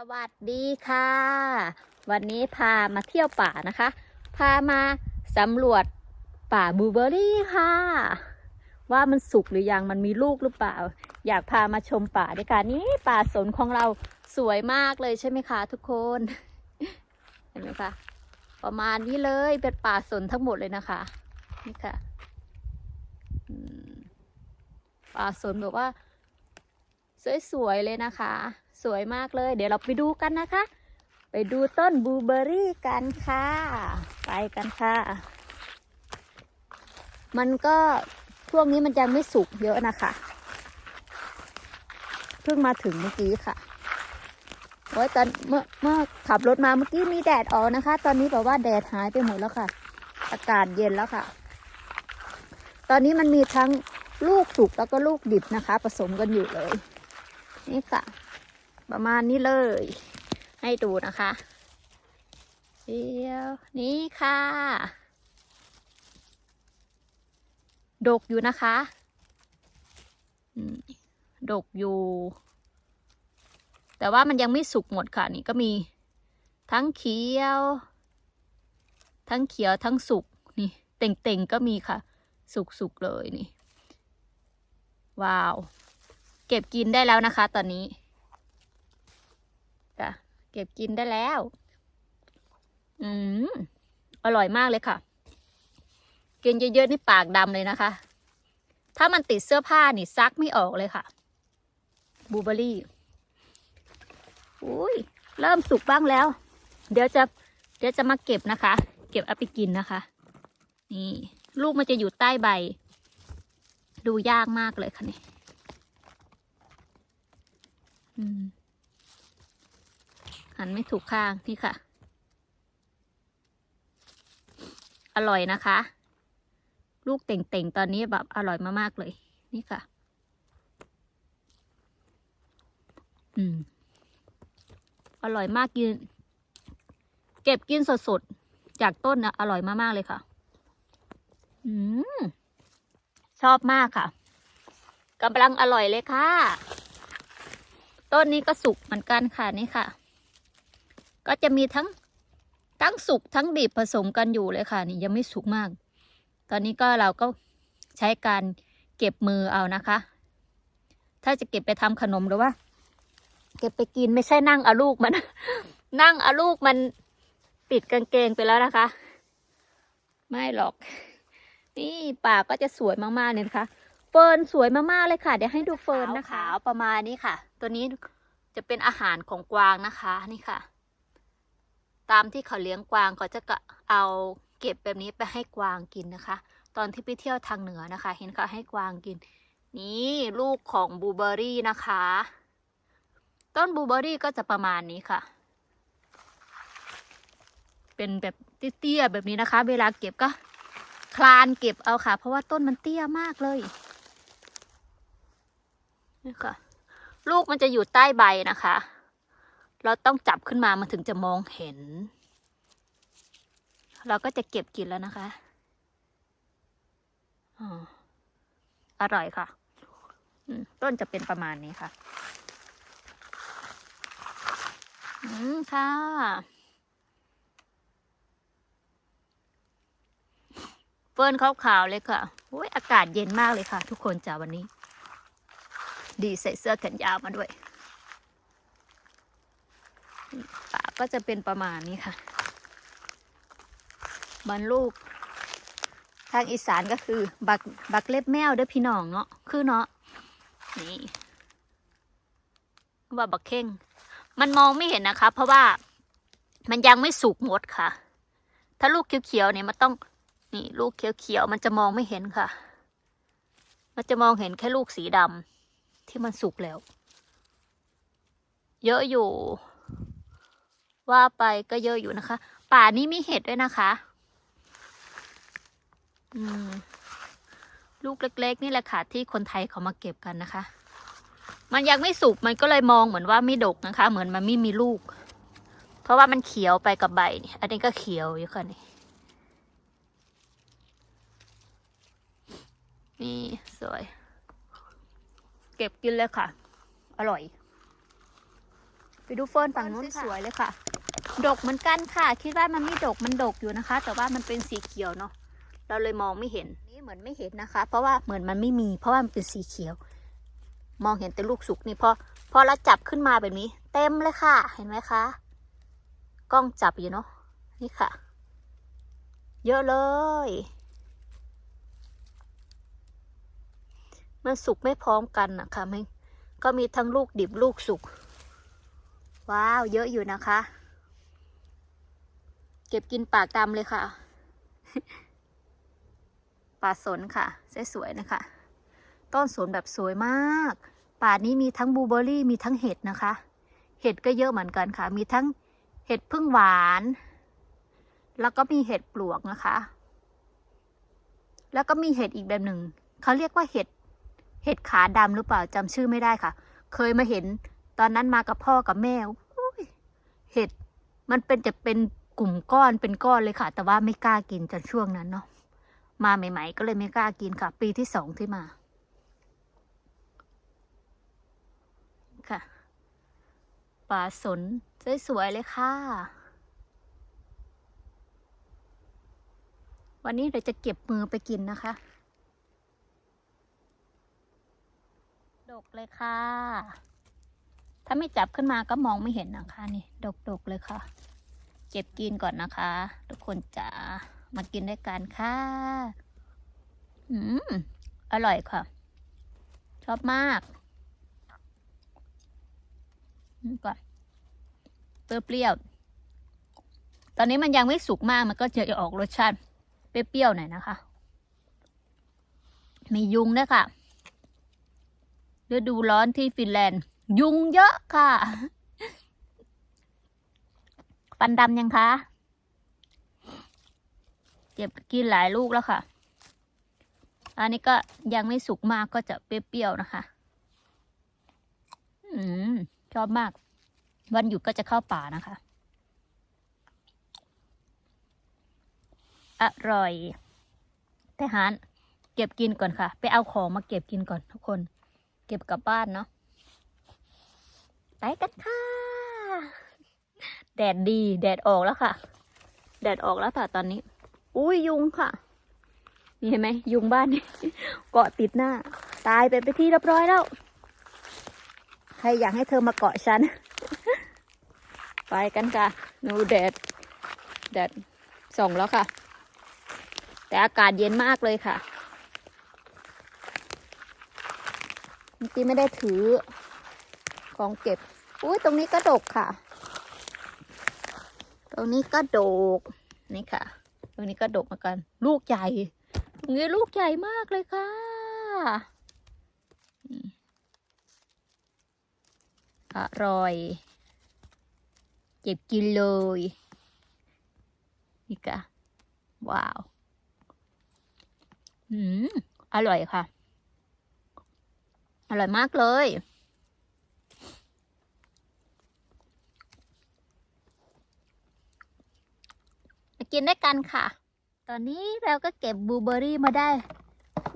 สวัสดีค่ะ วันนี้พามาเที่ยวป่านะคะ พามาสำรวจป่าบลูเบอร์รี่ค่ะ ว่ามันสุกหรือยังมันมีลูกหรือเปล่า อยากพามาชมป่าด้วยกันนี่ป่าสนของเราสวยมากเลยใช่ไหมคะทุกคน เห็นไหมคะประมาณนี้เลยเป็นป่าสนทั้งหมดเลยนะคะนี่ค่ะป่าสนแบบว่า สวยๆเลยนะคะ สวยมากเลย เดี๋ยวเราไปดูกันนะคะ ไปดูต้นบลูเบอรี่กันค่ะ ไปกันค่ะ มันก็ช่วงนี้มันยังไม่สุกเยอะนะคะ เพิ่งมาถึงเมื่อกี้ค่ะโอ้ยตอนเมื่อเมื่อขับรถมาเมื่อกี้มีแดดออกนะคะ ตอนนี้แบบว่าแดดหายไปหมดแล้วค่ะ อากาศเย็นแล้วค่ะ ตอนนี้มันมีทั้งลูกสุกแล้วก็ลูกดิบนะคะ ผสมกันอยู่เลย นี่ค่ะ ประมาณนี้เลย ให้ดูนะคะเดี๋ยวนี่ค่ะ ดกอยู่นะคะดกอยู่ แต่ว่ามันยังไม่สุกหมดค่ะ นี่ก็มี ทั้งเขียว ทั้งเขียวทั้งสุกนี่ เต่งๆก็มีค่ะ สุกๆเลยนี่ ว้าว เก็บกินได้แล้วนะคะตอนนี้ จ้ะเก็บกินได้แล้ว อืมอร่อยมากเลยค่ะ กินเยอะๆนี่ปากดำเลยนะคะ ถ้ามันติดเสื้อผ้านี่ซักไม่ออกเลยค่ะบูเบอร์รี่อุ้ยเริ่มสุกบ้างแล้ว เดี๋ยวจะเดี๋ยวจะมาเก็บนะคะ เก็บเอาไปกินนะคะ นี่ ลูกมันจะอยู่ใต้ใบ ดูยากมากเลยค่ะนี่อืม หันไม่ถูกข้างนี่ค่ะ อร่อยนะคะ ลูกเต่งๆ ตอนนี้แบบอร่อยมากๆเลย นี่ค่ะ อืม อร่อยมากกินเก็บกินสดๆ จากต้นนะอร่อยมากๆเลยค่ะ อืม ชอบมากค่ะกำลังอร่อยเลยค่ะ ต้นนี้ก็สุกเหมือนกันค่ะนี่ค่ะ ก็จะมีทั้งทั้งสุกทั้งดิบผสมกันอยู่เลยค่ะ นี่ยังไม่สุกมาก ตอนนี้ก็เราก็ใช้การเก็บมือเอานะคะ ถ้าจะเก็บไปทำขนมหรือว่า เก็บไปกินไม่ใช่นั่งเอาลูกมัน นั่งเอาลูกมันติดกางเกงไปแล้วนะคะ ไม่หรอก นี่ป่าก็จะสวยมากๆเลยนะคะ เฟิร์นสวยมากๆเลยค่ะ เดี๋ยวให้ดูเฟิร์นนะคะ ประมาณนี้ค่ะ ตัวนี้จะเป็นอาหารของกวางนะคะนี่ค่ะ ตามที่เขาเลี้ยงกวางเขาจะก็เอาเก็บแบบนี้ไปให้กวางกินนะคะ ตอนที่ไปเที่ยวทางเหนือนะคะ เห็นเขาให้กวางกิน นี่ลูกของบูเบอรี่นะคะ ต้นบูเบอรี่ก็จะประมาณนี้ค่ะ เป็นแบบเตี้ยๆแบบนี้นะคะ เวลาเก็บก็คลานเก็บเอาค่ะ เพราะว่าต้นมันเตี้ยมากเลยนี่ค่ะ ลูกมันจะอยู่ใต้ใบนะคะ เราต้องจับขึ้นมามันถึงจะมองเห็น เราก็จะเก็บกินแล้วนะคะอร่อยค่ะอืมต้นจะเป็นประมาณนี้ค่ะ อืมค่ะเฟิร์นขาวๆเลยค่ะโอ้ยอากาศเย็นมากเลยค่ะ ทุกคนจ้าวันนี้ ดีใส่เสื้อแขนยาวมาด้วย ป่าก็จะเป็นประมาณนี้ค่ะมันลูก ทางอีสานก็คือบักบักเล็บแมวเด้อพี่น้องเนาะคือเนาะนี่ว่าบักเข่ง มันมองไม่เห็นนะคะ เพราะว่ามันยังไม่สุกหมดค่ะ ถ้าลูกเขียวๆเนี่ยมันต้องนี่ลูกเขียวๆมันจะมองไม่เห็นค่ะ มันจะมองเห็นแค่ลูกสีดำที่มันสุกแล้ว เยอะอยู่ ว่าไปก็เยอะอยู่นะคะ ป่านี้มีเห็ดด้วยนะคะ อืม ลูกเล็ก ๆ นี่แหละค่ะ ที่คนไทยเขามาเก็บกันนะคะ มันยังไม่สุกมันก็เลยมองเหมือนว่าไม่ดกนะคะ เหมือนมันไม่มีลูก เพราะว่ามันเขียวไปกับใบนี่อันนี้ก็เขียวอยู่ค่ะนี่นี่สวย เก็บกินเลยค่ะ อร่อย ไปดูเฟิร์นฝั่งนู้นสวยๆเลยค่ะ ดกเหมือนกันค่ะ คิดว่ามันไม่ดกมันดกอยู่นะคะ แต่ว่ามันเป็นสีเขียวเนาะเราเลยมองไม่เห็นนี่เหมือนไม่เห็นนะคะ เพราะว่าเหมือนมันไม่มี เพราะว่ามันเป็นสีเขียว มองเห็นแต่ลูกสุกนี่พอพอเราจับขึ้นมาแบบนี้ เต็มเลยค่ะ เห็นไหมคะ กล้องจับอยู่เนาะนี่ค่ะ เยอะเลยมันสุกไม่พร้อมกันนะคะไม่ก็มีทั้งลูกดิบลูกสุก ว้าว เยอะอยู่นะคะ เก็บกินปากดำเลยค่ะ ป่าสนค่ะ สวยๆนะคะ ต้นสนแบบสวยมาก ป่านี้มีทั้งบลูเบอร์รี่ มีทั้งเห็ดนะคะ เห็ดก็เยอะเหมือนกันค่ะ มีทั้งเห็ดพึ่งหวาน แล้วก็มีเห็ดปลวกนะคะ แล้วก็มีเห็ดอีกแบบหนึ่ง เขาเรียกว่าเห็ด เห็ดขาดำหรือเปล่าจำชื่อไม่ได้ค่ะ เคยมาเห็น ตอนนั้นมากับพ่อกับแม่เห็ดมันเป็นจะเป็นกลุ่มก้อนเป็นก้อนเลยค่ะ แต่ว่าไม่กล้ากินจนช่วงนั้นเนาะมาใหม่ ๆ ก็เลยไม่กล้ากินค่ะ ปีที่สองที่มา ค่ะปลาสนสวยๆเลยค่ะ วันนี้เราจะเก็บมือไปกินนะคะ ดกเลยค่ะ ถ้าไม่จับขึ้นมาก็มองไม่เห็นนะคะนี่ดกๆเลยค่ะ เก็บกินก่อนนะคะ ทุกคนจ๋ามากินด้วยกันค่ะอืมอร่อยค่ะ ชอบมากอืมก่อนเปรี้ยวๆตอนนี้มันยังไม่สุกมากมันก็จะออกรสชาติเปรี้ยวๆหน่อยนะคะมียุงด้วยค่ะฤดูร้อนที่ฟินแลนด์ ยุงเยอะค่ะปันดำยังคะเก็บกินหลายลูกแล้วค่ะ อันนี้ก็ยังไม่สุกมากก็จะเปรี้ยวๆนะคะ อืมชอบมาก วันหยุดก็จะเข้าป่านะคะ อร่อยไปหารเก็บกินก่อนค่ะ ไปเอาของมาเก็บกินก่อนทุกคน เก็บกลับบ้านเนาะ ไปกันค่ะ แดดดี แดดออกแล้วค่ะ แดดออกแล้วค่ะตอนนี้ อุ้ยยุงค่ะนี่เห็นไหมยุงบ้านนี่เกาะติดหน้า ตายไปไปที่เรียบร้อยแล้ว ใครอยากให้เธอมาเกาะฉัน ไปกันค่ะนูแดด แดดส่องแล้วค่ะ แต่อากาศเย็นมากเลยค่ะเมื่อกี้ไม่ได้ถือ ของเก็บ อุ้ยตรงนี้ก็ดกค่ะ ตรงนี้ก็ดก นี่ค่ะ ตรงนี้ก็ดกเหมือนกัน ลูกใหญ่ ตรงนี้ลูกใหญ่มากเลยค่ะอร่อยเก็บกินเลย นี่ค่ะ ว้าว อืม อร่อยค่ะ อร่อยมากเลย กินด้วยกันค่ะ ตอนนี้เราก็เก็บบลูเบอร์รี่มาได้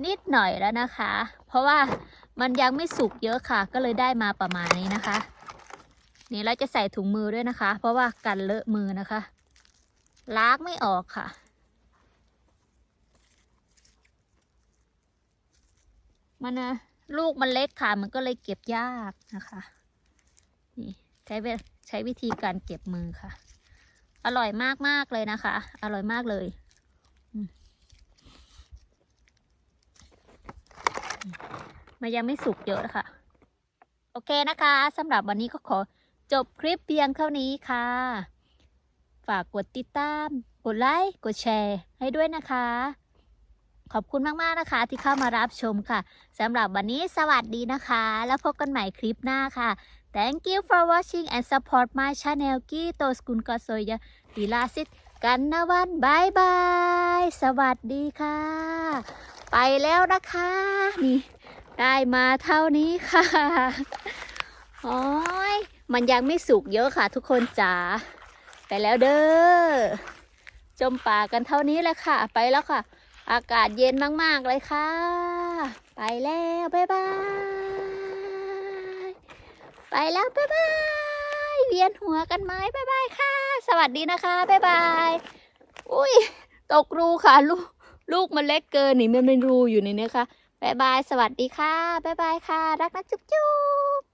นิดหน่อยแล้วนะคะ เพราะว่ามันยังไม่สุกเยอะค่ะ ก็เลยได้มาประมาณนี้นะคะ นี่เราจะใส่ถุงมือด้วยนะคะ เพราะว่ากันเลอะมือนะคะ ล้างไม่ออกค่ะมันนะลูกมันเล็กค่ะมันก็เลยเก็บยากนะคะ นี่ใช้ใช้วิธีการเก็บมือค่ะ อร่อยมากมากเลยนะคะ อร่อยมากเลยมมันยังไม่สุกเยอะนะคะโอเคนะคะสำหรับวันนี้ก็ขอจบคลิปเพียงเท่านี้ค่ะ ฝากกดติดตาม กดไลค์ กดแชร์ ให้ด้วยนะคะ ขอบคุณมาก ๆ นะคะ ที่เข้ามารับชมค่ะสำหรับวันนี้สวัสดีนะคะ แล้วพบกันใหม่คลิปหน้าค่ะ Thank you for watching and support my channel กีโตสกุลกอโซยติลาสิทกันนวันบายบาย สวัสดีค่ะ ไปแล้วนะคะ นี่ ได้มาเท่านี้ค่ะ โอ้ย มันยังไม่สุกเยอะค่ะทุกคนจ๋า ไปแล้วเด้อ จมป่ากันเท่านี้แหละค่ะ ไปแล้วค่ะ อากาศเย็นมาก ๆ เลยค่ะ ไปแล้ว บ๊ายบาย ไปแล้วบ๊ายบายเวียนหัวกันไหมบ๊ายบายค่ะ สวัสดีนะคะบ๊ายบายอุ้ยตกรูค่ะลูกลูกมันเล็กเกินนี่มันเป็นรูอยู่ในนี้ค่ะบ๊ายบายสวัสดีค่ะบ๊ายบายค่ะ รักนะจุ๊บจุ๊บ